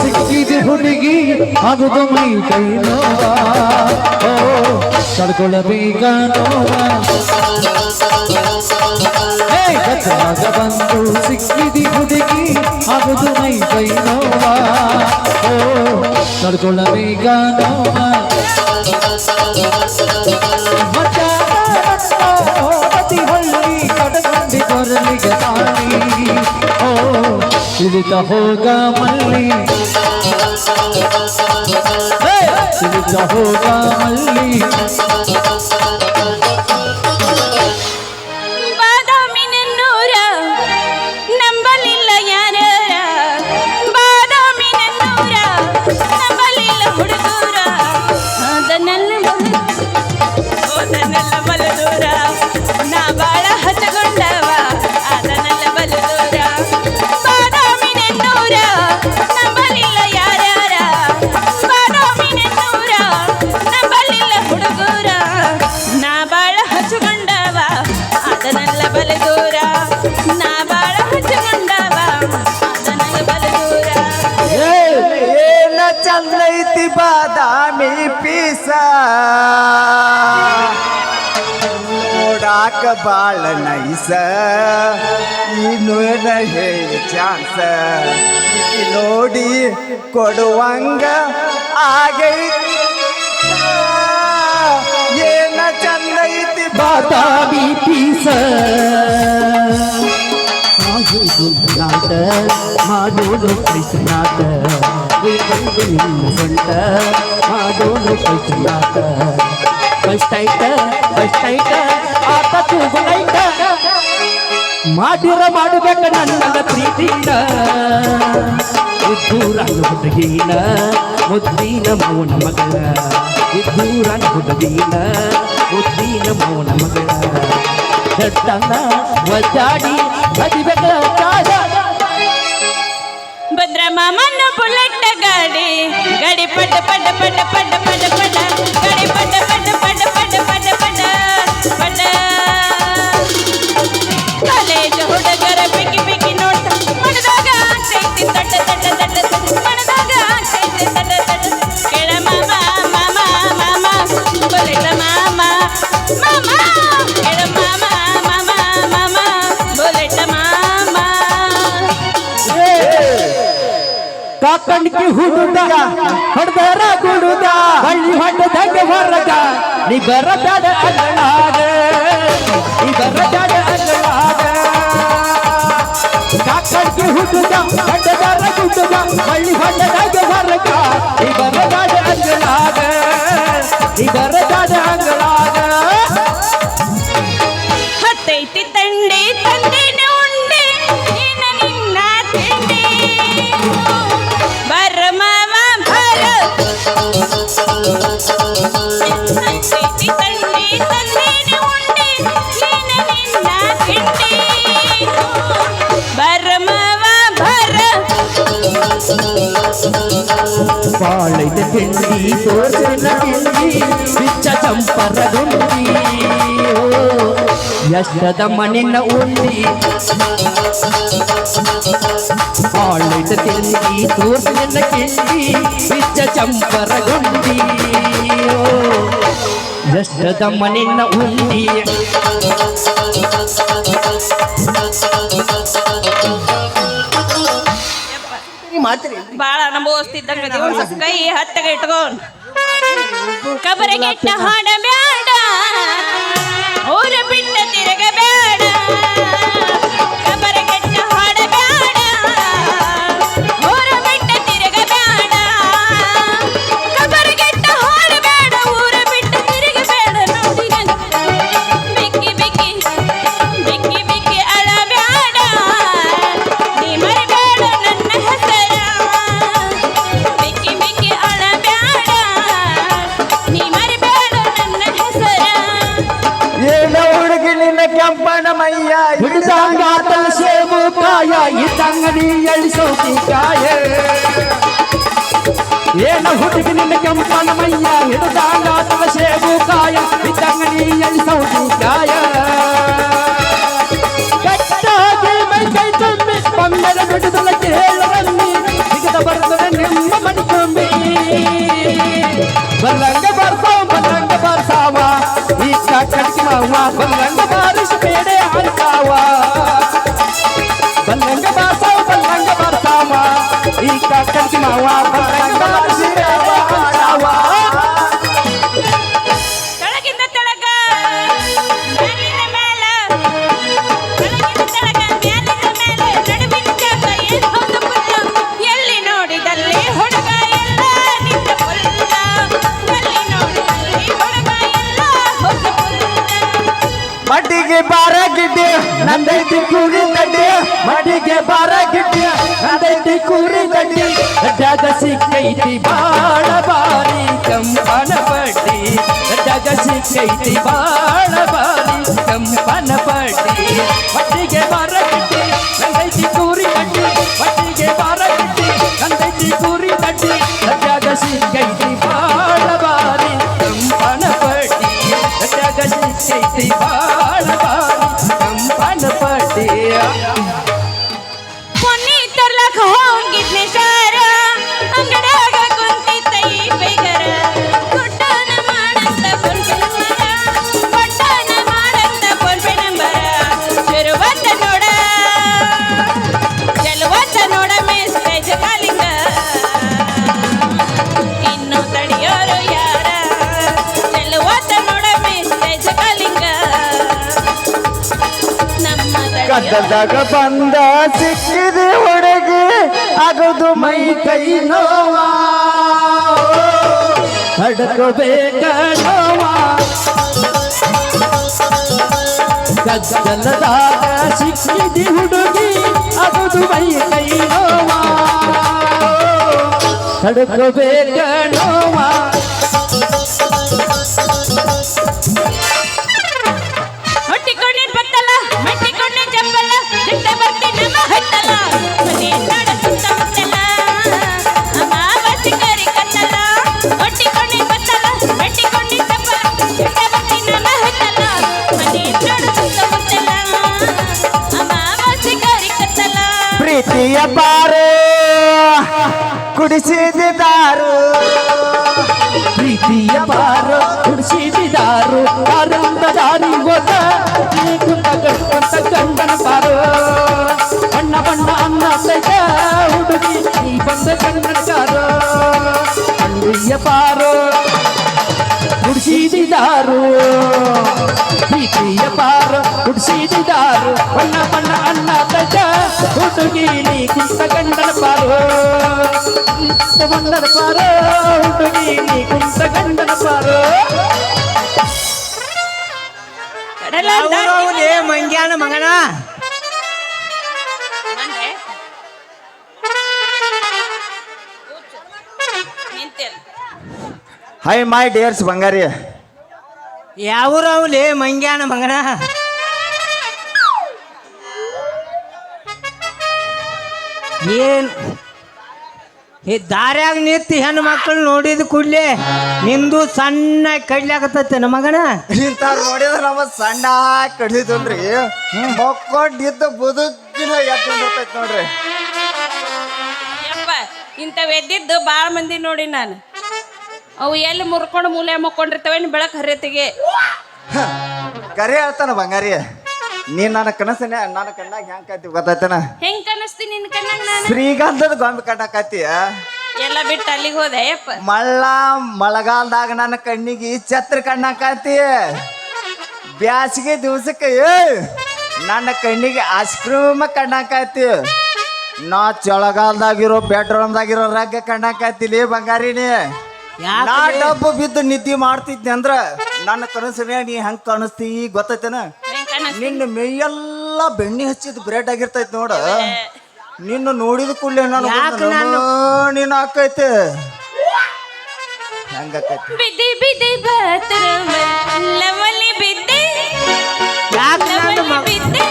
ಸಿಕ್ಕಿದ ಹುಡುಗಿ ಆಗುದು ಮೈ ಕೈ ನೋವ ಓ ತಡ್ಕೊಳ್ಳಬೇಕ ನೋವ ಹೇ, ಕಚ್ಚಾಗ ಬಂದು ಸಿಕ್ಕಿದಿ ಹುಡುಗಿ ಆಗುದು ಮೈ ಕೈ ನೋವ ಓ ತಡ್ಕೊಳ್ಳಬೇಕ ನೋವ ಮಚಾನತ್ತ ಹಳ್ಳಿ ಕಡಗಂಡಿ ಕೊರಲಿಗೆ ತಾಳಿ ಓ ತಿಳಿತ ಹೋಗ ಮಲ್ಲಿ ಹೇ, ತಿಳಿತ ಹೋಗ ಮಲ್ಲಿ ಚಂದೈತಿ ಬಾದಾಮಿ ಪೀಸ? ನೋಡಾಕ ಬಾಳ ನೈಸ ಇನ್ನು ಏನ ಹೇಳಿ ಚಾನ್ಸ? ಈಕಿ ನೋಡಿ ಕೊಡುವಂಗ ಆಗೈತಿ. ಬಾದಾಮಿ ಪೀಸ ನಾಟ ಮಾಡೋದು ಕೈಸಲಾಟ ಒಂದು ನಿಮ್ಮ ಸಂತ ಮಾಡೋದು ಕೈಸಲಾಟ ಫಸ್ಟ್ ಐಟ ಫಸ್ಟ್ ಆತ ತೂಗುಲೈಟ ಮಾಡಿರ ಮಾಡಬೇಕ ನನ್ನ ಪ್ರೀತಿಯಿಂದ. ಇದ್ದೂರನ ಹುಡುಗಿನ, ಮುದ್ದಿನ ಮೌನ ಮಗಳ ಇದ್ದೂರನ ಹುಡುಗಿನ ಮುದ್ದಿನ ಮೌನ ಮಗಳ ಹೆಟ್ಟನ್ನ ಒದ್ದಾಡಿ ಮದಿಬೇಕ ಭದ್ರ ಮಾಮನ ಬುಲೆಟ್ ಗಾಡಿ ಗಾಡಿ ಪಡ್ಡ ಪಡ್ಡ ಪಡ್ಡ ಪಡ್ಡ ಪಡ್ಡ ಪಡ್ಡ ಗಾಡಿ ಪಡ್ಡ ಪಡ್ಡ ಪಡ್ಡ ಪಡ್ಡ ಪಡ್ಡ ಪಡ್ಡ ಪಡ್ಡ ಕಾಲೇಜ್ ಹುಡುಗರ ಬಿಗಿ ಬಿಗಿ ನೋಡ್ತಾ ಮನದಾಗ ಆಗ್ತೈತಿ ತಡ್ಡ ತಡ್ಡ ಮಾಮ ಕೇಳ ಮಾಮ ಮಾಮ ಮಾಮ ಬುಲೆಟ್ ಮಾಮ ಕಾಕಣಿಕೆ ಹುಡುಗ ಹೊಡೆದರ ಗುಡುಗ ಹಳ್ಳಿ ಹೊಡೆದಾಗ ಹೊರಗ ನೀ ಬರಬೇಡ ಅಗಳಾಗ ನೀ ಬರಬೇಡ ಅಗಳಾಗ ಕಾಕಣಿಕೆ ಹುಡುಗ ಹೊಡೆದರ ಗುಡುಗ ಹಳ್ಳಿ ಹೊಡೆದಾಗ ಹೊರಗ ನೀ ಬರಬೇಡ ಅಗಳಾಗ ನೀ ಬರಬೇಡ ಅಗಳಾಗ ಹತ್ತೈತಿ ತೋರಿಸಿನ ತಿಂಡಿ, ಬಿಚ್ಚ ಚಂಪರ ಗುಂಡಿ. ಎಷ್ಟದ ಮಣ್ಣಿನ ಉಂಡಿ. ಬಾಳೈದ ತಿಂಡಿ ತೋರಿಸಿನ ಕಿಂಡಿ ಬಿಚ್ಚ ಚಂಪರ ಗುಂಡಿ. ಎಷ್ಟದ ಮಣ್ಣಿನ ಉಂಡಿ. ಬಾಳ ಅನುಭವಿಸ್ತಿದ್ದಂಗ ಕೈ ಹತ್ತಗ ಇಟ್ಕೊಂಡ್ ಕಬರಗೆಟ್ಟ ಹಾಡ ಬ್ಯಾಡ ಊರ ಬಿಟ್ಟ ತಿರುಗ बलंग बरसाओ, बलंग बरसावा। इसका कटकमावा बलंग बारिश पेड़े हलकावा बलंग बरसाओ, बलंग बरसावा। इसका कटकमावा बलंग बारिश ಮಟ್ಟಿಗೆ ಬಾರ ಗಿಡ್ಡಿ ನಂದೈತಿ ಕೂರಿ ದಡ್ಡಿ ಮಡಿಗೆ ಬಾರ ಗಿಡ್ಡಿ ನಂದೈತಿ ಕೂರಿ ದಡ್ಡಿ ಜಗ ಸಿಕ್ಕೈತಿ ಬಾಳ ಬಾರಿ ಕಂಪನ ಪಟ್ಟಿ ಜಗ ಸಿಕ್ಕೈತಿ ಬಾಳ ಬಾರಿ ಕಂಪನ ಪಟ್ಟಿ ಮಟ್ಟಿಗೆ ಬಾರ ಗಿಡ್ಡಿ ನಂದೈತಿ ಕೂರಿ ದಡ್ಡಿ ಸಿಕ್ಕೈತಿ ಬಾಳ ಬಾರಿ ಕಂಪನ ಪಟ್ಟಿ ಕದ್ದದಾಗ ಬಂದ ಸಿಕ್ಕಿದೆ ಹುಡುಗಿ, ಅಗದು ಮೈ ಕೈ ನೋವಾ. ಹಡ್ಕೋಬೇಕ ನೋವಾ. ಗದ್ದಲದಾಗ ಸಿಕ್ಕಿದೆ ಹುಡುಗಿ, ಅಗದು ಮೈ ಕೈ ನೋವಾ. ಹಡ್ಕೋಬೇಕ ನೋವಾ. ಈ ಬಂದ ಗಂಡನ ಗುಡಿಸಿದಾರು ಪ್ರೀತಿಯ ಬಾರ ಗುಡಿಸಿದಾರು ಬಣ್ಣ ಬಣ್ಣ ಅಣ್ಣ ಸೈತ ಹುಡುಗಿ ನೀ ಕುಂತ ಗಂಡನ ಪಾರು. ಕುಂತ ಗಂಡನ ಹುಡುಗಿ ನೀ ಕುಂತ ಗಂಡನ ಪಾರು. ಮಂಗ್ಯಾನ ಮಗನ. ಹೈ ಮೈ ಡಿಯರ್ಸ್ ಬಂಗಾರಿ ಅವಲೇ ಮಂಗ್ಯಾನ ಮಗನ? ಏನ್? ಈ ದಾರ್ಯಾಗ ನಿಂತು ಹೆಣ್ಣು ಮಕ್ಕಳು ನೋಡಿದ ಕೂಡ್ಲಿ ನಿಂದು ಸಣ್ಣ ಕಡ್ಲಾಕತ್ತೈತೆ ನಮ್ಮ ಮಗನ? ಇಂಥವ್ರು ನೋಡಿದ್ರೆ ನಮ್ಮ ಸಣ್ಣ ಕಡಿದ್ರಿ ಮಕ್ಕೊಂಡಿದ್ದ ಬದುಕಿನ ಎದ್ದು ನೋಡ್ರಿ. ಯಪ್ಪ ಇಂಥವು ಎದ್ದಿದ್ದು ಭಾಳ ಮಂದಿ ನೋಡಿ ನಾನು. ಅವು ಎಲ್ಲಿ ಮುರ್ಕೊಂಡು ಮೂಲೆ ಮುಕ್ಕೊಂಡಿರ್ತವೆ ಬೆಳಕು ಹರಿಯತಿಗೆ ಕರೆ ಹೇಳ್ತಾನ ಬಂಗಾರಿ ನೀ ನನ್ನ ಕನಸನೆ ನನ್ನ ಕಣ್ಣಾಗ ಹೆಂಗ್ ಕಾಯ್ತಿ ಗೊತ್ತಾಯ್ತನ? ಹೆಂಗ್ ಕನಸ್ತಿ ನಿನ್ ಕಣ್ಣಾಗ ನಾನು? ಶ್ರೀಗಂಧದ ಗೊಂಬೆ ಕಣ್ಣಾಕತ್ತೀಯ ಎಲ್ಲ ಬಿಟ್ಟು ಅಲ್ಲಿಗೆ ಹೋದೆ ಯಪ್ಪ ಮಳ್ಳ ಮಳೆಗಾಲದಾಗ ನನ್ನ ಕಣ್ಣಿಗೆ ಛತ್ರ ಕಣ್ಣಾಕತ್ತಿ ಬ್ಯಾಸಿಗೆ ದಿವ್ಸಕ್ಕೆ ನನ್ನ ಕಣ್ಣಿಗೆ ಐಸ್ ಕ್ರೀಮ್ ಕಣ್ಣಾಕತ್ತಿ ನಾ ಚಳಗಾಲದಾಗಿರೋ ಬೆಡ್ರೂಮ್ದಾಗಿರೋ ರಗ್ಗ ಕಣ್ಣಾಕತ್ತಿಲಿ ಬಂಗಾರಿನಿ. ನಾ ಡಬ್ಬು ಬಿದ್ದು ನಿದ್ದೆ ಮಾಡ್ತಿದ್ದೆ ಅಂದ್ರ ನನ್ನ ಕನಸಿನ ನೀ ಹೆಂಗ್ ಕಾಣಿಸ್ತಿ ಗೊತ್ತೈತೇನ? ನಿನ್ನ ಮೈಯೆಲ್ಲ ಬೆಣ್ಣೆ ಹಚ್ಚಿದ ಬ್ರೆಡ್ ಆಗಿರ್ತೈತಿ ನೋಡ. ನಿನ್ನ ನೋಡಿದ ಕೂಡಲೇ ನಾನು- ನೀನು ಹಾಕೈತೆ ಹೆಂಗಾಕೈತಿ ಬಿದ್ದಿ ಬಿದ್ದಿ ಯಾಕೆ ಬಿದ್ದೆ.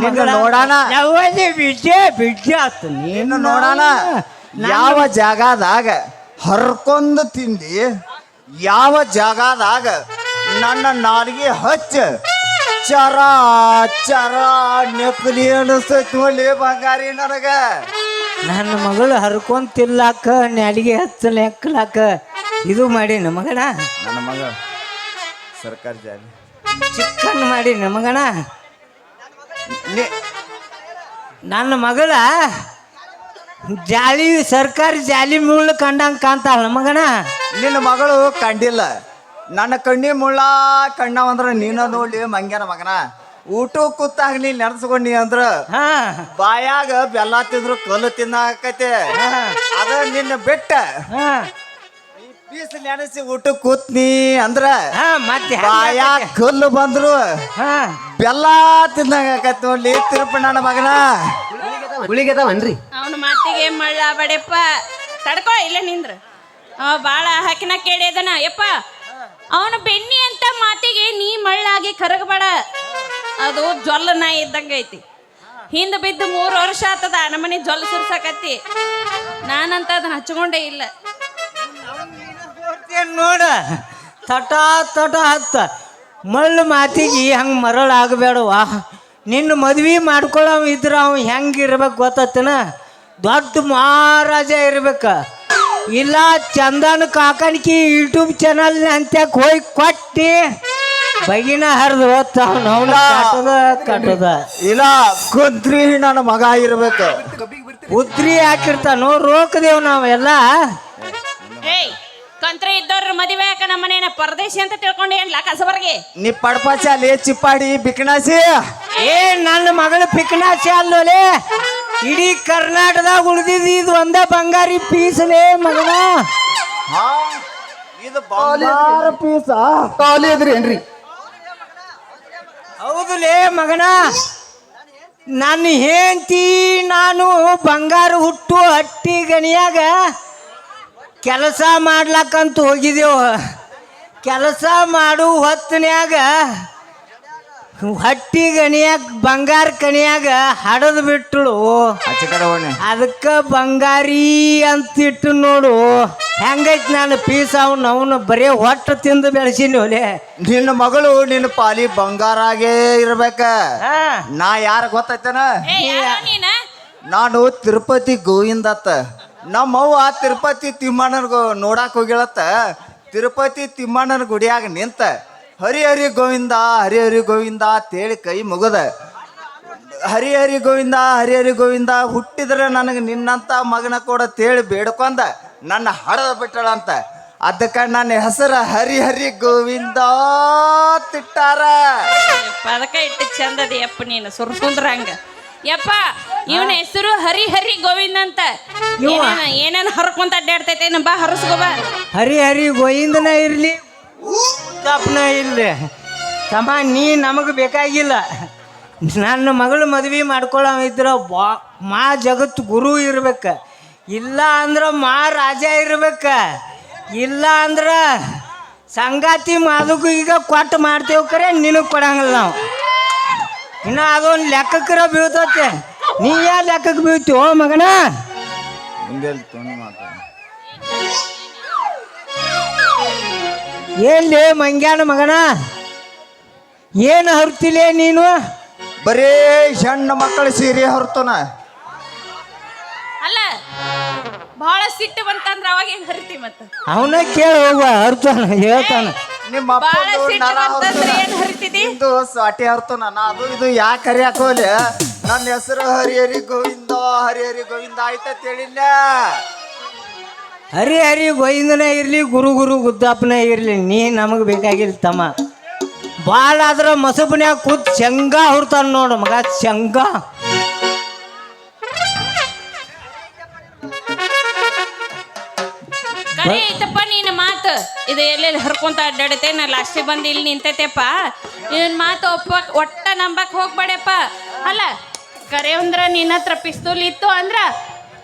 ನಿನ್ನ ನೋಡೋಣ ಬಿಡ್ಜೆ ಆತು ನೀನು ನೋಡಾನ. ಯಾವ ಜಾಗದಾಗ ಹರ್ಕೊಂದು ತಿಂದಿ ಯಾವ ಜಾಗದಾಗ ನನ್ನ ನಾಲಿಗೆ ಹಚ್ಚ. ಚರ ಚರ ನಕಲಿ ಅನಿಸ್ತೈತಿ ಬಂಗಾರಿ ನನಗ. ನನ್ನ ಮಗಳು ಹರ್ಕೊಂಡ್ ತಿನ್ಲಾಕ ನಡಿಗೆ ಹಚ್ಚಲ ಎಕ್ಕಲಾಕ ಇದು ಮಾಡಿ ನಮಗಣ ನನ್ನ ಮಗ ಸರ್ಕಾರಿ ಜಾರಿ ಚಿಕ್ಕನ್ ಮಾಡಿ ಮಗಣ. ನೀ- ನನ್ನ ಮಗಳ ಜಾಲಿ ಸರ್ಕಾರಿ ಜಾಲಿ ಮುಳ್ಳು ಕಂಡಂಗೆ ಕಾಣ್ತಾಳ ಮಗನ. ನಿನ್ನ ಮಗಳು ಕಂಡಿಲ್ಲ. ನನ್ನ ಕಣ್ಣಿ ಮುಳ್ಳ ಕಣ್ಣವಂದ್ರ ನೀನ ನೋಡಿ ಮಂಗ್ಯನ ಮಗನ. ಊಟ ಕೂತಾಗ ನೀ ನೆನ್ಸ್ಕೊಂಡಿ ಅಂದ್ರ ಹಾ. ಬಾಯಾಗ ಬೆಲ್ಲ ತಿಂದ್ರು ಕಲ್ಲು ತಿನ್ನಕತೆ ಅದ ನಿನ್ನ ಬೆಟ್ಟ. ಹಾ. ಬೀಸ್ ನೆನೆಸಿ ಊಟ ಕೂತ್ನಿ ಅಂದ್ರ ಹಾ ಮತ್ತೆ ಬಾಯಾ ಕಲ್ಲು ಬಂದ್ರು. ಹಾ. ಬೆಲ್ಲ ತಿನ್ನಂಗ ಆಕತ್ ತಿರುಪ ನನ್ನ ಮಗನ. ಗುಳಿಗೆದವನ್ರಿ ಅವನ ಮಾತಿಗೆ ಮಳ್ಳ ಬಡೆಪ್ಪ. ತಡ್ಕೊ ಇಲ್ಲ ನಿಂದ್ರ. ಅವ ಬಾಳ ಹಾಕಿನ ಕೇಳಿದನ ಯಪ್ಪ ಅವನ ಬೆನ್ನಿ ಅಂತ ಮಾತಿಗೆ ನೀ ಮಳ್ಳಾಗಿ ಕರಗಬೇಡ. ಅದು ಜೊಲ್ಲ ನಾಯಿ ಇದ್ದಂಗ ಐತಿ. ಹಿಂದ ಬಿದ್ದು ಮೂರು ವರ್ಷ ಆತದ. ನಮ್ಮನೆ ಜೊಲ್ಲ ಸುರ್ಸಾಕತ್ತಿ. ನಾನಂತ ಅದನ್ನ ಹಚ್ಕೊಂಡೇ ಇಲ್ಲ. ನೋಡ್ತೇನ್ ನೋಡ? ತಟ ತಟ ಹತ್ತ. ಮಳ್ಳು ಮಾತಿಗೆ ಹಂಗೆ ಮರಳು ಆಗಬೇಡವಾ ನಿನ್ನ ಮದ್ವಿ ಮಾಡ್ಕೊಳ್ಳೋ ಇದ್ರೆ ಅವ ಹೆಂಗೆ ಇರ್ಬೇಕು ಗೊತ್ತತ್ತನ? ದೊಡ್ಡ ಮಹಾರಾಜ ಇರ್ಬೇಕು. ಇಲ್ಲ ಚಂದನ ಕಾಕಣಿಕಿ ಯೂಟ್ಯೂಬ್ ಚಾನಲ್ ಅಂತ್ಯಾಕೆ ಹೋಗಿ ಕೊಟ್ಟಿ ಬಗಿನ ಹರಿದು ಅವನ ಕಟ್ಟದ ಇಲ್ಲ ಕುದ್ರಿ ನನ್ನ ಮಗ ಇರ್ಬೇಕು. ಉದ್ರಿ ಹಾಕಿರ್ತಾನೋ ರೋಕದೇವ್ ನಾವೆಲ್ಲ. ಏಯ್ ಕಂತ್ರ ಇದ್ದವ್ರ ಮದುವೆ ಯಾಕ ನಮ್ಮನೇನ ಪರದೇಶಿ ಅಂತ ತಿಳ್ಕೊಂಡು ಏನ್ಲ ಕಸಬರ್ಗೆ? ನೀ ಪಡ್ಪಚಾಲಿ ಚಿಪ್ಪಾಡಿ ಬಿಕಣಾಸಿ ಏ ನನ್ನ ಮಗಳ ಪಿಕ್ನಾಸಿ ಅಲ್ಲೋಲೆ ಇಡೀ ಕರ್ನಾಟಕದಾಗ ಉಳಿದಿದ್ದು ಇದು ಒಂದೇ ಬಂಗಾರಿ ಪೀಸಲೇ ಮಗನ. ಇದು ಬಂಗಾರ ಪೀಸ? ಖಾಲಿ ಏನ್ರಿ? ಹೌದುಲೇ ಮಗನ. ನನ್ನ ಹೆಂಡತಿ ನಾನು ಬಂಗಾರ ಹುಟ್ಟು ಹಟ್ಟಿ ಗಣಿಯಾಗ ಕೆಲಸ ಮಾಡ್ಲಕ್ಕಂತ ಹೋಗಿದ್ದೆವು ಕೆಲಸ ಮಾಡು ಹೊತ್ತನ್ಯಾಗ ಹಟ್ಟಿ ಗಣಿಯಾಗ ಬಂಗಾರ ಕಣಿಯಾಗ ಹಡದ್ ಬಿಟ್ಟಳು. ಅದಕ್ಕ ಬಂಗಾರಿ ಅಂತಿಟ್ಟು ನೋಡು. ಹೆಂಗೈತಿ ನಾನು ಪೀಸ್ ಅವ್ನು ಅವನು ಬರೀ ಹೊಟ್ಟು ತಿಂದು ಬೆಳೆಸಿನಿ ಒಲೆ. ನಿನ್ನ ಮಗಳು ನಿನ್ನ ಪಾಲಿ ಬಂಗಾರಾಗೇ ಇರ್ಬೇಕ. ಹಾ. ನಾ ಯಾರ ಗೊತ್ತೈತನ ಏ ಯಾರ ನೀನ? ನಾನು ತಿರುಪತಿ ಗೋವಿಂದತ್ತ. ನಮ್ಮವ್ವ ತಿರುಪತಿ ತಿಮ್ಮಣ್ಣನ ನೋಡಾಕ್ ಹೋಗಿಳತ್ತ ತಿರುಪತಿ ತಿಮ್ಮಣ್ಣನ ಗುಡಿಯಾಗ ನಿಂತ ಹರಿ ಹರಿ ಗೋವಿಂದ, ಹರಿ ಹರಿ ಗೋವಿಂದ ಅಂತೇಳಿ ಕೈ ಮುಗದ. ಹರಿ ಹರಿ ಗೋವಿಂದ, ಹರಿ ಹರಿ ಗೋವಿಂದ ಹುಟ್ಟಿದ್ರೆ ನನಗೆ ನಿನ್ನಂತ ಮಗನ ಕೂಡ ತೇಳಿ ಬೇಡ್ಕೊಂಡ ನನ್ನ ಹಡದ ಬಿಟ್ಟಳಂತ ಅದಕ್ಕೆ ನನ್ನ ಹೆಸರು ಹರಿ ಹರಿ ಗೋವಿಂದ ತಿಟ್ಟಾರ ಪದಕ ಇಟ್ಟು ಚಂದದ ಯಪ್ಪ ನೀನು ಸುರ್ಸುಂದ್ರ ಹಂಗ. ಯಪ್ಪ ಇವನ ಹೆಸರು ಹರಿ ಹರಿ ಗೋವಿಂದ ಅಂತ. ಏನೇನ ಏನೇನ್ ಹರ್ಕೊಂತ ಅಡ್ಡಾಡ್ತೈತೆ ಬಾ ಹರಸ್ಕೋ ಬಾ. ಹರಿ ಹರಿ ಗೋವಿಂದನ ಇರಲಿ ತಪ್ಪನ ಇರ್ಲಿ. ತಮ್ಮ ನೀ ನಮಗೆ ಬೇಕಾಗಿಲ್ಲ. ನನ್ನ ಮಗಳು ಮದ್ವೆ ಮಾಡ್ಕೊಳ್ಳೋ ಇದ್ರ ಬಾ ಮಾ ಜಗತ್ ಗುರು ಇರ್ಬೇಕು. ಇಲ್ಲ ಅಂದ್ರೆ ಮಾ ರಾಜ ಇರ್ಬೇಕು. ಇಲ್ಲ ಅಂದ್ರೆ ಸಂಗಾತಿ ಮಾದಕ್ಕೂ ಈಗ ಕೊಟ್ಟು ಮಾಡ್ತೇವೆ ಕರೆ ನಿನಗೆ ಕೊಡಂಗಿಲ್ಲ ನಾವು. ಇನ್ನು ಅದೊಂದು ಲೆಕ್ಕಕ್ಕರ ಬೀಳ್ತತ್ತೆ ನೀ ಯಾ ಲೆಕ್ಕಕ್ಕೆ ಬೀಳ್ತೀವೋ ಮಗನ? ಏನ್ಲೇ ಮಂಗ್ಯಾನ ಮಗನ? ಏನು ಹರ್ತಿಲೇ ನೀನು? ಬರೇ ಸಣ್ಣ ಮಕ್ಕಳ ಸೀರೆ ಹೊರ್ತನ. ಅಲ್ಲ ಬಹಳ ಸಿಟ್ಟು ಬಂತಂದ್ರ ಅವಾಗ ಹೆಂಗ್ ಹರಿತಿ ಮತ್ತ? ಅವನ ಕೇಳಿ ಹೋಗುವ ಹರ್ತಾನ ಹೇಳ್ತಾನ. ನಿಮ್ಮ ಬಾಳ ಸಿಟ್ಟು ಹೊರ್ತನ. ಏನ್ ಹರಿತಿದಿ? ನಿಂದು ಸ್ವಾಟಿ ಹರ್ತನ ನಾ ಅದು ಇದು ಯಾಕೆ ಕರಿಯಾಕ ಹೋಗ್ಲಿ? ನನ್ನ ಹೆಸರು ಹರಿಹರಿ ಹರಿ ಗೋವಿಂದ ಹರಿಹರಿ ಹರಿ ಗೋವಿಂದ ಆಯ್ತ ಹೇಳಿಲ್ಲ ಹರಿ ಹರಿ ಗೋವಿಂದನೇ ಇರಲಿ ಗುರು ಗುರು ಗುದ್ದಾಪನೇ ಇರಲಿ ನೀ ನಮಗೆ ಬೇಕಾಗಿಲ್ಲ ತಮ್ಮ. ಭಾಳ ಆದ್ರೆ ಮಸಬ್ನ್ಯಾಗ ಕೂತ್ ಶಂಗ ಹುರ್ತಾನ ನೋಡು ಮಗ ಶಂಗಾ. ಕರೆ ಐತಪ್ಪ ನಿನ್ನ ಮಾತು. ಇದು ಎಲ್ಲೆಲ್ಲಿ ಹರ್ಕೊಂತ ಅಡ್ಡಾಡತೆ ನಾ ಲಾಸ್ಟಿಗೆ ಬಂದು ಇಲ್ಲಿ ನಿಂತೈತೆಪ್ಪ. ನಿನ್ನ ಮಾತು ಒಪ್ಪ ಒಟ್ಟ ನಂಬಕ್ ಹೋಗ್ಬೇಡಪ್ಪ. ಅಲ್ಲ ಕರೆ ಅಂದ್ರ ನಿನ್ನ ಹತ್ರ ಪಿಸ್ತೂಲ್ ಇತ್ತು ಅಂದ್ರ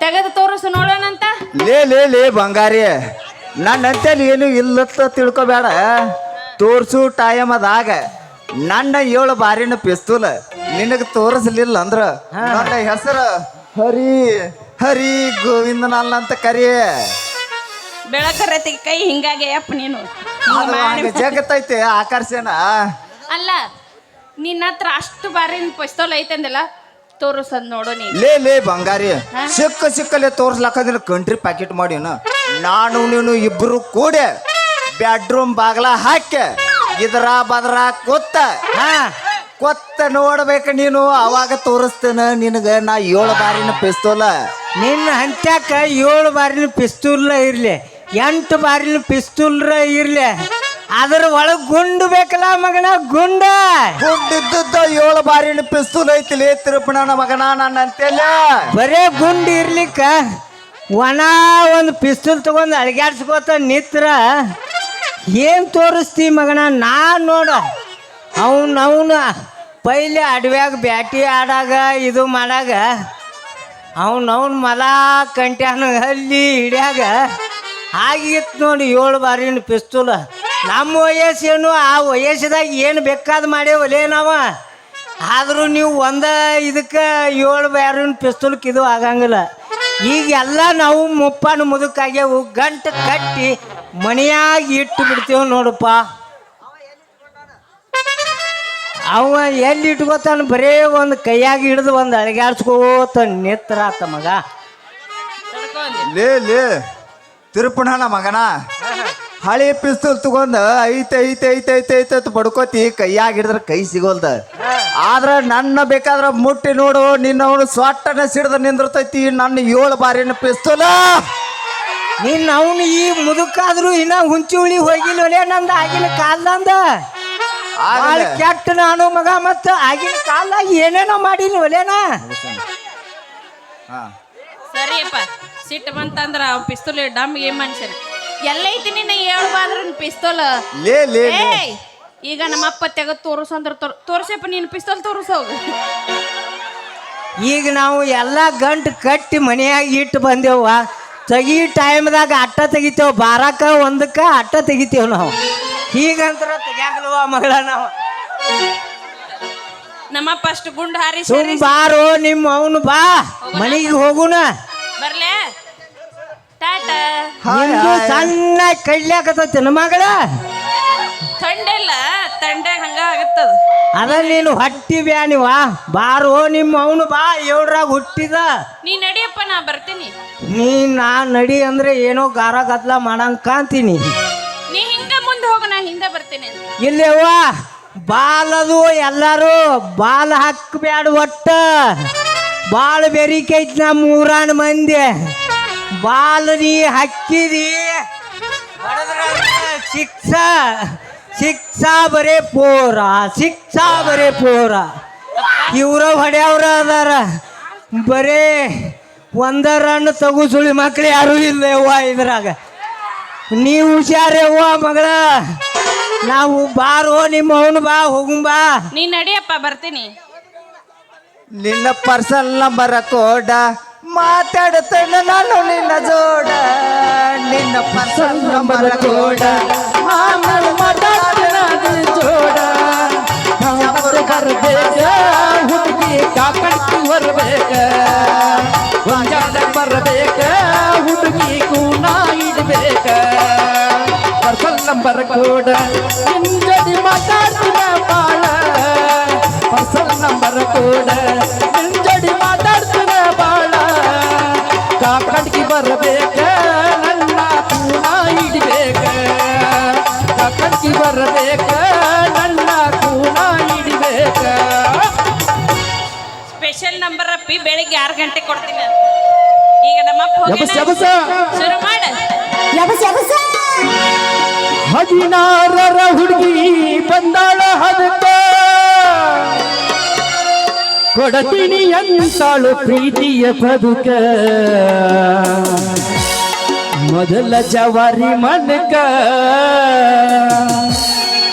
ತೆಗೆದು ತೋರಿಸು ನೋಡೋಣಂತ ಲೇ ಲೇ ಲೇ ಬಂಗಾರಿ. ನನ್ನ ಅಂತೇಳಿ ಏನು ಇಲ್ಲತ್ತ ತಿಳ್ಕೊಬೇಡ. ತೋರ್ಸು ಟೈಮ್ ಅದಾಗ ನನ್ನ ಏಳು ಬಾರಿನ ಪಿಸ್ತೂಲ್ ನಿನಗೆ ತೋರಿಸ್ಲಿಲ್ಲ ಅಂದ್ರ ನನ್ನ ಹೆಸರು ಹರಿ ಹರಿ ಗೋವಿಂದನಲ್ಲ ಅಂತ ಕರಿ. ಬೆಳಕರತಿ ಕೈ ಹಿಂಗಾಗೆ ಅಪ್ಪ ನೀನು. ಹಿಂಗ್ ಮಾಡಿ ಜಗತ್ತೈತೆ ಆಕರ್ಷಣ ಅಲ್ಲ ನಿನ್ನ ಹತ್ರ ಅಷ್ಟು ಬಾರಿ ಪಸ್ತೋಲ್ ಅಂದಲ್ಲ ತೋರಿಸದ್ ನೋಡು ನೀ ಲೇ ಲೇ ಬಂಗಾರಿ. ಸಿಕ್ಕ ಸಿಕ್ಕಲೆ ತೋರ್ಸ್ಲಕ್ಕದಿನ ಕಂಟ್ರಿ ಪ್ಯಾಕೆಟ್ ಮಾಡಿನ. ನಾನು ನೀನು ಇಬ್ರು ಕೂಡೆ ಬೆಡ್ರೂಮ್ ಬಾಗ್ಲ ಹಾಕಿ ಇದ್ರ ಬದ್ರ ಕೊತ್ತ. ಹಾ? ಕೊತ್ತ ನೋಡ್ಬೇಕು ನೀನು ಅವಾಗ ತೋರಿಸ್ತೇನೆ ನಿನಗೆ ನಾ ಏಳು ಬಾರಿನ ಪಿಸ್ತೂಲ ನಿನ್ನ ಹಂತ್ಯಾಕ ಏಳು ಬಾರಿನ ಪಿಸ್ತೂಲ್ ಇರ್ಲಿ. ಎಂಟು ಬಾರಿನ ಪಿಸ್ತೂಲ್ ಇರ್ಲಿ. ಅದ್ರ ಒಳಗ್ ಗುಂಡು ಬೇಕಲ್ಲ ಮಗನ ಗುಂಡ. ಗುಂಡಿದ್ದ ಏಳು ಬಾರಿನ ಪಿಸ್ತೂಲ್ ಐತಿಲಿ ತಿರುಪಣ ಮಗನ ನನ್ನ ಅಂತೇಳ ಬರೇ ಗುಂಡು ಇರ್ಲಿಕ್ಕ. ಒಣ ಒಂದು ಪಿಸ್ತೂಲ್ ತಗೊಂಡು ಅಳಗ್ಯಾಡ್ಸ್ಕೋತ ನಿತ್ರ. ಏನ್ ತೋರಿಸ್ತಿ ಮಗನ ನಾ ನೋಡ. ಅವನ್ ಅವನ ಪೈಲೆ ಅಡವ್ಯಾಗ ಬ್ಯಾಟಿ ಆಡಾಗ ಇದು ಮಾಡಾಗ ಅವನ್ ಅವನ್ ಮಲ ಕಂಟ್ಯಾನ ಹಲ್ಲಿ ಹಿಡ್ಯಾಗ. ಆಗಿತ್ತು ನೋಡಿ ಏಳು ಬಾರಿನ ಪಿಸ್ತೂಲ. ನಮ್ಮ ವಯಸ್ಸೇನು, ಆ ವಯಸ್ಸದಾಗ ಏನು ಬೇಕಾದ ಮಾಡೇವಲೇ ನಾವ. ಆದರೂ ನೀವು ಒಂದ ಇದಕ್ಕೆ ಏಳು ಬಾರಿನ ಪಿಸ್ತೂಲಕ್ಕೆ ಇದು ಆಗಂಗಿಲ್ಲ. ಈಗ ಎಲ್ಲ ನಾವು ಮುಪ್ಪನ ಮುದುಕಾಗ್ಯವು ಗಂಟು ಕಟ್ಟಿ ಮನೆಯಾಗ ಇಟ್ಟು ಬಿಡ್ತೇವೆ ನೋಡಪ್ಪ. ಅವ ಎಲ್ಲಿ ಇಟ್ಕೋತಾನ? ಬರೇ ಒಂದು ಕೈಯಾಗಿ ಹಿಡಿದು ಒಂದು ಅಳಗಾಡ್ಸ್ಕೋತ ನಿತ್ರ ಮಗ. ಲೇ ಲೇ. ತಿರುಪಣನ ಮಗನ? ಹಳೆ ಪಿಸ್ತೂಲ್ ತಗೊಂಡು ಐತೆ ಐತೆ ಐತೆ ಐತೆ ಐತೆ ಅಂತ ಬಡ್ಕೋತಿ ಕೈಯಾಗ ಹಿಡಿದ್ರ ಕೈ ಸಿಗೋಲ್ದ. ಆದ್ರೆ ನನ್ನ ಬೇಕಾದ್ರೆ ಮುಟ್ಟಿ ನೋಡು ನಿನ್ನವನು ಅವನು ಸ್ವಾಟನ ಸಿಡ್ದ ನಿಂದಿರ್ತೈತಿ ನನ್ನ ಏಳು ಬಾರಿನ ಪಿಸ್ತೂಲ ನಿನ್ನ ಅವನು ಈ ಮುದುಕಾದ್ರು ಇನ್ನ ಹುಂಚಿ ಉಳಿ ಹೋಗಿಲ್ಲವಲೇ ನಂದು ಆಗಿನ ಕಾಲ್ದಂದ? ಕೆಟ್ಟ ನಾನು ಮಗ ಮತ್ತ ಆಗಿನ ಕಾಲ್ದಾಗ ಏನೇನೋ ಮಾಡೀನಿ ಒಲೇನಾ ಸರಿಯಪ್ಪ. ಸಿಟ್ಟು ಬಂತಂದ್ರ ಅವ್ ಪಿಸ್ತೂಲ್ ಡಮ್ ಏನ್ ಮನುಷ್ಯನ. ಎಲ್ಲೈತಿ ನಿನ್ನ ಹೇಳ್ಬಾದ್ರ ಪಿಸ್ತೂಲ್ ಲೇ ಲೇ ಲೇ. ಏಯ್ ಈಗ ನಮ್ಮ ಅಪ್ಪ ತೆಗೆದು ತೋರಿಸು ಅಂದ್ರೆ ತೋರ್- ತೋರ್ಸಪ್ಪ ನೀನು ಪಿಸ್ತೂಲ್ ತೋರಿಸೋ ಈಗ ನಾವು ಎಲ್ಲ ಗಂಟು ಕಟ್ಟಿ ಮನೆಯಾಗ ಇಟ್ಟು ಬಂದೇವ ತೆಗಿ ಟೈಮ್ದಾಗ ಅಟ್ಟ ತೆಗಿತೇವ್ ಬಾರಕ್ಕ ಒಂದಕ್ಕ ಅಟ್ಟ ತೆಗಿತೇವ್ ನಾವು. ಹೀಗಂತರ ತೆಗ್ಯಾಗಲ್ವ ಮಗಳ ನಾವು? ನಮ್ಮಪ್ಪ ಅಷ್ಟು ಗುಂಡು ಹಾರಿ ಸುಮ್ ಬಾರೋ ನಿಮ್ಮ ಅವನು ಬಾ. ಮನೆಗೆ ಹೋಗುಣ ಬರ್ಲೆ. ಟಾಟಾ. ನಿಂದು. ಸಣ್ಣ ಕಡ್ಲ್ಯಾಕತ್ತೈತಿ ಮಗಳ? ತಂಡೆಲ್ಲ ತಂಡೆ ಹಂಗ ಆಗತ್ತದ. ಅದ ನೀನು ಹಟ್ಟಿ ಬ್ಯಾನಿವ ಬಾರೋ ನಿಮ್ಮ ಅವನು ಬಾ ಏಳ್ರಾಗ ಹುಟ್ಟಿದ. ನೀ ನಡಿಯಪ್ಪ ನಾ ಬರ್ತೀನಿ. ನೀ ನಾ ನಡಿ ಅಂದ್ರೆ ಏನೋ ಗಾರ ಗದ್ಲ ಮಾಡಂಗ್ ಕಾಂತೀನಿ ನೀ ಹಿಂಗ ಮುಂದೆ ಹೋಗ ನಾ ಹಿಂದೆ ಬರ್ತೀನಿ. ಇಲ್ಲೇವ್ವ ಬಾಲದು ಎಲ್ಲಾರು ಬಾಲ ಹಾಕ್ಬ್ಯಾಡ ಒಟ್ಟ. ಬಾಳ ಬೆರಿಕೈತ್ ನಮ್ಮ ಊರಾಣ ಮಂದಿ. ಬಾಲ ಹಕ್ಕಿರಿ ಶಿಕ್ಷಾ ಶಿಕ್ಷಾ ಬರೇ ಪೋರ ಶಿಕ್ಷಾ ಬರೇ ಪೋರ. ಇವ್ರ ಹೊಡ್ಯಾವ್ರ ಅದಾರ. ಬರೇ ಒಂದ ರನ್ ತಗು ಸುಳಿ ಮಕ್ಳು ಯಾರು ಇಲ್ಲ ಯವ್ವ ಇದ್ರಾಗ. ನೀವು ಹುಷಾರವ್ವ ಮಗಳ. ನಾವು ಬಾರೋ ನಿಮ್ಮ ಅವನು ಬಾ ಹೋಗುಂ ಬಾ. ನೀ ನಡಿಯಪ್ಪ ಬರ್ತೀನಿ. ನಿನ್ನ ಪರ್ಸಲ್ ನಂಬರ್ ಕೋಡ. ಮಾತಾಡುತ್ತೇನೆ ನಾನು ನಿನ್ನ ಜೋಡ, ನಿನ್ನ ನಂಬರ್ ಕೋಡ ಆಮೇಲೆ ಮಾತಾಡ್ತೀನಿ ಜೋಡ. ಮತ್ತೆ ಬರ್ಬೇಕ, ಹುಡುಗಿ ಕಾಕಡ್ತಿ ಬರ್ಬೇಕ. ಬೇಕಾ ಬರ್ಬೇಕ, ಹುಡುಗಿ ಕೂನ ಇಡ್ಬೇಕ ಪರ್ಸಲ್ ನಂಬರ್ ಕೋಡ ನಿನ್ ಜೊತೆ ಮಾತಾಡ್ತೀನ ಬಾಳ. ಪರ್ಸಲ್ ನಂಬರ್ ಕೋಡ ಆರು ಗಂಟೆ ಕೊಡ್ತೀನಿ ಅಂತ. ಈಗ ನಮ್ಮಪ್ಪ ಶುರು ಮಾಡ. ಹದಿನಾರರ ಹುಡುಗಿ ಬಂದಾಳ ಹದಕ ಕೊಡತೀನಿ ಅಂತಾಳು ಪ್ರೀತಿಯ ಬದುಕ. ಮೊದಲ ಜವಾರಿ ಮನಕ.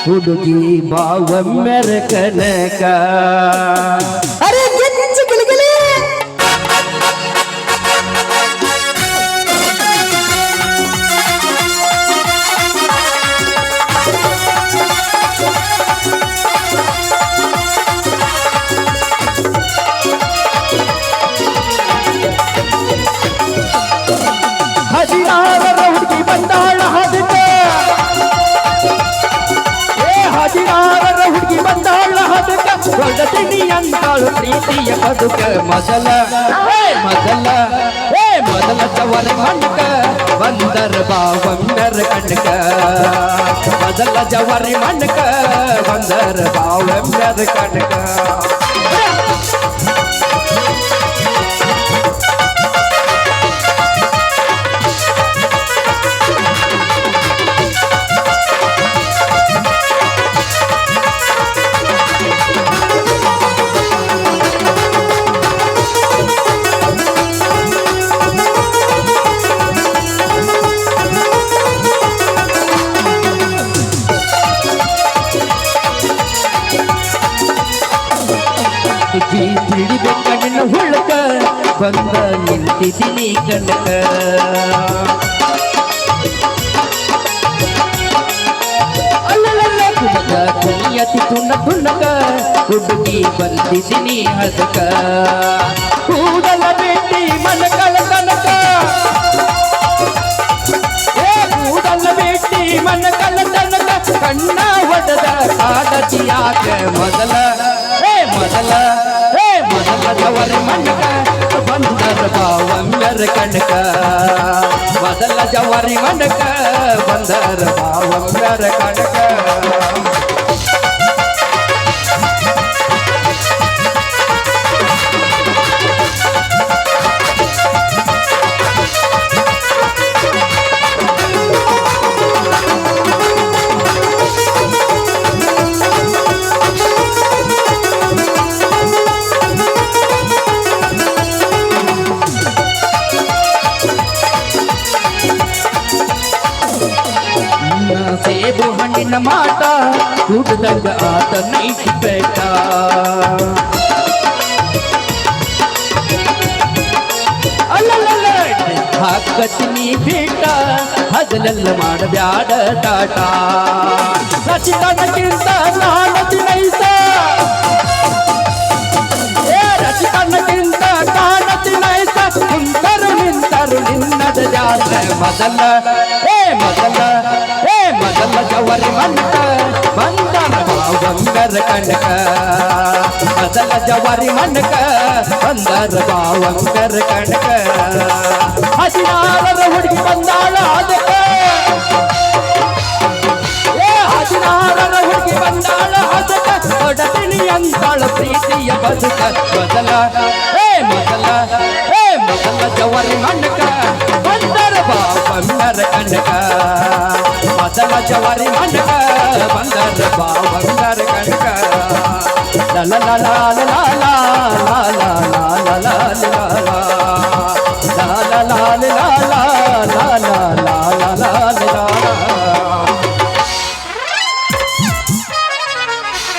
ಹುಡುಗಿ ಬಾವ ಮೆರಕನಕ. ಪತ್ನಿ ಅಂತಾಳು ಪ್ರೀತಿಯ ಬದುಕ ಮೊದಲ ಮೊದಲ ಮೊದಲ ತವರ ಮಣ್ಕ ಬಂದರ ಬಾವಣ್ಣರ ಕಣ್ಕ ಮೊದಲ ಜವರಿ ಮಣ್ಕ ಬಂದರ ಬಾವಣ್ಣರ ಕಣ್ಕ ಹಿಡಿಬೇಕ ನಿನ್ನ ಹುಳ್ಳಕ ಬಂದ ನಿಂತಿದ್ದೀನಿ ಕಣಕ ಕುಣಿಯತಿ ತುಣ್ಣ ತುಣ್ಣಕ ಹುಡುಗಿ ಬಂದಿದ್ದೀನಿ ಅದಕ ಕೂದಲ ಬೇಟಿ ಮನಕಲ ತನಕ. ಕೂದಲ ಬೇಟಿ ಮನಕಲ ತನಕ, ಕಣ್ಣ ಒದದ ಕಾಡತಿಯಾಗ ಮೊದಲ. ಮೊದಲ. ಅಲ್ಲದವರ ಮನಕ ಬಂದರ ಬಾವಮ್ಯರ ಕಣಕ ಬದಲ ಜವರಿ ಮನಕ ಬಂದರ ಬಾವಮ್ಯರ ಕಣಕ न माता कुटदंग आत नहीं बेटा ಹಾಕತ್ತೀನಿ ಬೇಟ ಹಗಲೆಲ್ಲ ಮಾಡಬ್ಯಾಡ ಟಾಟ ರಚಿತನಕ್ಕಿಂತ ನಾನು ತಿನ್ನೈತ ರಚಿತನಕ್ಕಿಂತ ನಾನು ತಿನ್ನೈತ ನಿಂತರು ನಿಂತರು ನಿನ್ನದ ಜಾತ್ರೆ ಮೊದಲ ಏ ಮೊದಲ ಏ ಮೊದಲ ಜವರಿ ಮಣ್ಣಕ ಬಂದನ ಬಾವಂಗರ ಕಣಕ ಮೊದಲ ಜವರಿ ಮಣ್ಣಕ ಬಂದರ ಬಾವಂಗರ ಕಣಕ ಹದಿನಾರರ ಹುಡುಗಿ ಬಂದಾಳ ಅದಕ್ಕೆ ಏ ಹದಿನಾರರ ಹುಡುಗಿ ಬಂದಾಳ ಹದಕ ಹೊಡತಿನಿ ಅಂತಾಳ ಪ್ರೀತಿಯ ಬದುಕ ಮೊದಲ ಏ ಮೊದಲ ಏ ಮೊದಲ ಜವರಿ ಮಣ್ಣಕ ಬಂದರ ಬಾ ಬಂದರ జవరి మండక బందర్ బా బందర్ కనుక లల